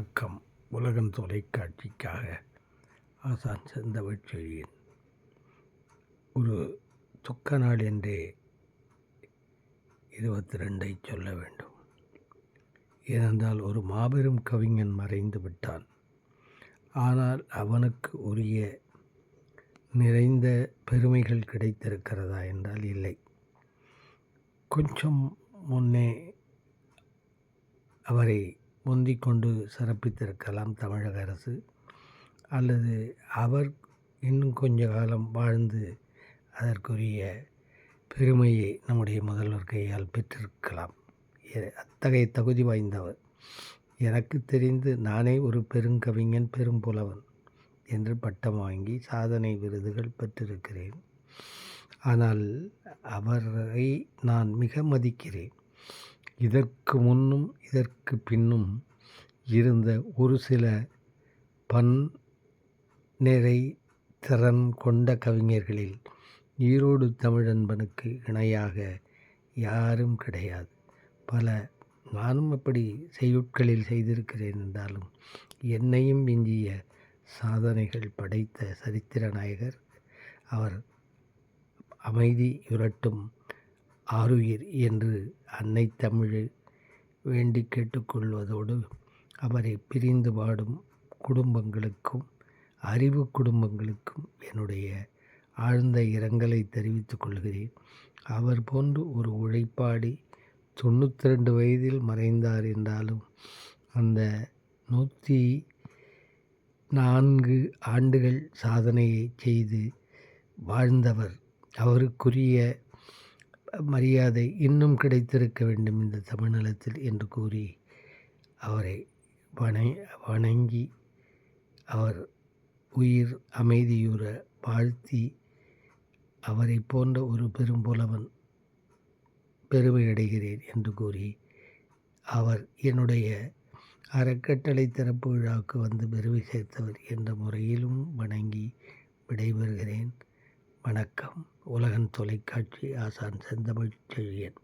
வணக்கம். உலகம் தொலைக்காட்சிக்காக ஆசான் செந்தமிழ் செழியன் ஒரு துக்க நாள் என்றே இருபத்தி ரெண்டை சொல்ல வேண்டும். ஏனென்றால் ஒரு மாபெரும் கவிஞன் மறைந்து விட்டான். ஆனால் அவனுக்கு உரிய நிறைந்த பெருமைகள் கிடைத்திருக்கிறதா என்றால் இல்லை. கொஞ்சம் முன்னே அவரை முந்திக் கொண்டு சிறப்பித்திருக்கலாம் தமிழக அரசு. அல்லது அவர் இன்னும் கொஞ்ச காலம் வாழ்ந்து அதற்குரிய பெருமையை நம்முடைய முதல்வர் கையால் பெற்றிருக்கலாம். எ- அத்தகைய தகுதி வாய்ந்தவர். எனக்கு தெரிந்து நானே ஒரு பெருங்கவிஞன் பெரும் புலவன் என்று பட்டம் வாங்கி சாதனை விருதுகள் பெற்றிருக்கிறேன். ஆனால் அவரை நான் மிக மதிக்கிறேன். இதற்கு முன்னும் இதற்கு பின்னும் இருந்த ஒரு சில பன் நிறை திறன் கொண்ட கவிஞர்களில் ஈரோடு தமிழன்பனுக்கு இணையாக யாரும் கிடையாது. பல நானும் அப்படி செய்யுட்களில் செய்திருக்கிறேன் என்றாலும் என்னையும் மிஞ்சிய சாதனைகள் படைத்த சரித்திர நாயகர் அவர் அமைதி யுரட்டும் ஆருயிர் என்று அன்னை தமிழ் வேண்டி கேட்டுக்கொள்வதோடு அவரை பிரிந்து வாடும் குடும்பங்களுக்கும் அறிவு குடும்பங்களுக்கும் என்னுடைய ஆழ்ந்த இரங்கலை தெரிவித்துக் கொள்கிறேன். அவர் போன்று ஒரு உழைப்பாடி தொண்ணூற்றி ரெண்டு வயதில் மறைந்தார் என்றாலும் அந்த நூற்றி நான்கு ஆண்டுகள் சாதனையை செய்து வாழ்ந்தவர் அவருக்குரிய மரியாதை இன்னும் கிடைத்திருக்க வேண்டும் இந்த தமிழ்நிலத்தில் என்று கூறி அவரை வணை வணங்கி அவர் உயிர் அமைதியுற வாழ்த்தி அவரை போன்ற ஒரு பெரும்புலவன் பெருமை அடைகிறேன் என்று கூறி அவர் என்னுடைய அறக்கட்டளை திறப்பு விழாவுக்கு வந்து பெருமை சேர்த்தவர் என்ற முறையிலும் வணங்கி விடைபெறுகிறேன். வணக்கம். உலகன் தொலைக்காட்சி ஆசான் செந்தமிழ் செழியன்.